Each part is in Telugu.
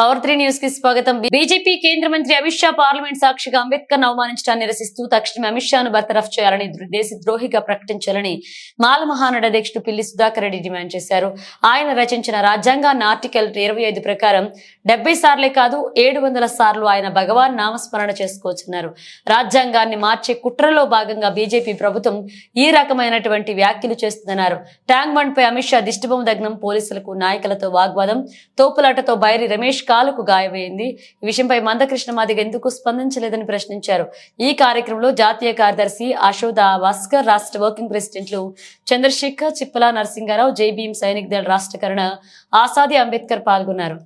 పవర్ త్రీ న్యూస్కి స్వాగతం. బీజేపీ కేంద్ర మంత్రి అమిత్ షా పార్లమెంట్ సాక్షిగా అంబేద్కర్ అవమానించడాన్ని నిరసిస్తూ తక్షణమే అమిత్ షాను బర్తరఫ్ చేయాలని దేశ ద్రోహిగా ప్రకటించాలని మాల మహానడ అధ్యక్షుడు పిల్లి సుధాకర్ రెడ్డి డిమాండ్ చేశారు. ఆయన రచించిన రాజ్యాంగాన్ని ఆర్టికల్ ఇరవై ఐదు ప్రకారం డెబ్బై సార్లే కాదు ఏడు వందల సార్లు ఆయన భగవాన్ నామస్మరణ చేసుకోవచ్చున్నారు. రాజ్యాంగాన్ని మార్చే కుట్రలో భాగంగా బీజేపీ ప్రభుత్వం ఈ రకమైనటువంటి వ్యాఖ్యలు చేస్తుందన్నారు. ట్యాంక్ బండ్ పై అమిత్ షా దిష్టిబొమ్మ దగ్నం పోలీసులకు నాయకులతో వాగ్వాదం తోపులాటతో బైరి రమేష్ కాలుకు గాయమైంది. ఈ విషయంపై మందకృష్ణ మాదిగ ఎందుకు స్పందించలేదని ప్రశ్నించారు. ఈ కార్యక్రమంలో జాతీయ కార్యదర్శి అశోద భాస్కర్ రాష్ట్ర వర్కింగ్ ప్రెసిడెంట్లు చంద్రశేఖర్ చిప్పల నరసింహారావు జై సైనిక సైనిక్ దళ రాష్ట్ర కరణ ఆసాది అంబేద్కర్ పాల్గొన్నారు.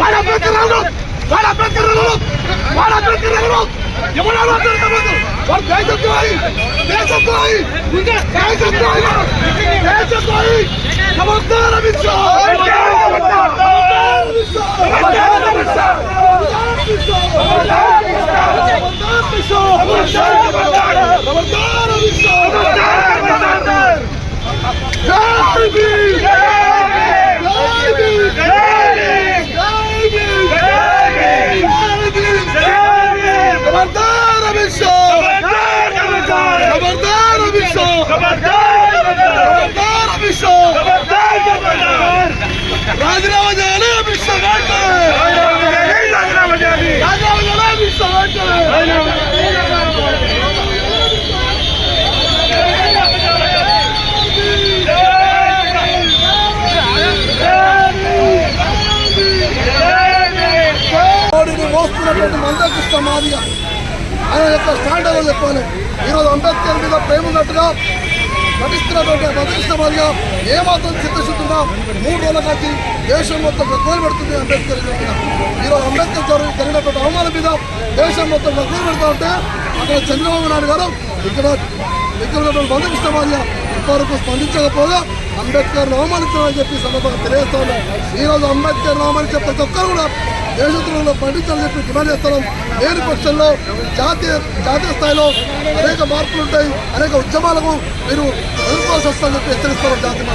వాళ్ళ అభ్యంతరాలు వాళ్ళ అభ్యంతరాలు వాళ్ళ అభ్యంతరాలు ఎవరు అభ్యంతరాలు వాళ్ళు దేశద్రోహి! దేశద్రోహి! దేశద్రోహి! దేశద్రోహి! నమస్కారం ఇచ్చారు మోస్తున్నటువంటి మందకృష్ణ మాదిగ ఆయన యొక్క స్టాండర్డ్ చెప్పాలి ఈరోజు అంబేద్కర్ మీద ప్రేమ ఉన్నట్టుగా నటిస్తున్నటువంటి మందకృష్ణ మాదిగ ఏమాత్రం చిత్తశుద్ధిగా మూడు రోజుల కాచి దేశం మొత్తం గగ్గోలు పెడుతుంది అంబేద్కర్ మీద. ఈరోజు అంబేద్కర్ గారు జరిగినటువంటి అవమానం మీద దేశం మొత్తం గగ్గోలు పెడతా ఉంటే అక్కడ చంద్రబాబు నాయుడు గారు ఇక్కడ ఇక్కడ ఉన్నటువంటి మందకృష్ణ మాదిగ ఇంతవరకు స్పందించకపోగా అంబేద్కర్ అవమానించాలని చెప్పి సందర్భంగా తెలియజేస్తా ఉన్నాం. ఈరోజు అంబేద్కర్ అవమానించే ప్రతి ఒక్కరు కూడా దేశద్రోహంలో పండించాలని చెప్పి డిమాండ్ చేస్తున్నాం. లేని పక్షంలో జాతీయ జాతీయ స్థాయిలో అనేక మార్పులు ఉంటాయి అనేక ఉద్యమాలకు మీరు ఎదుర్కోవాల్సి వస్తుందని చెప్పి హెచ్చరిస్తున్నాం జాతీయ.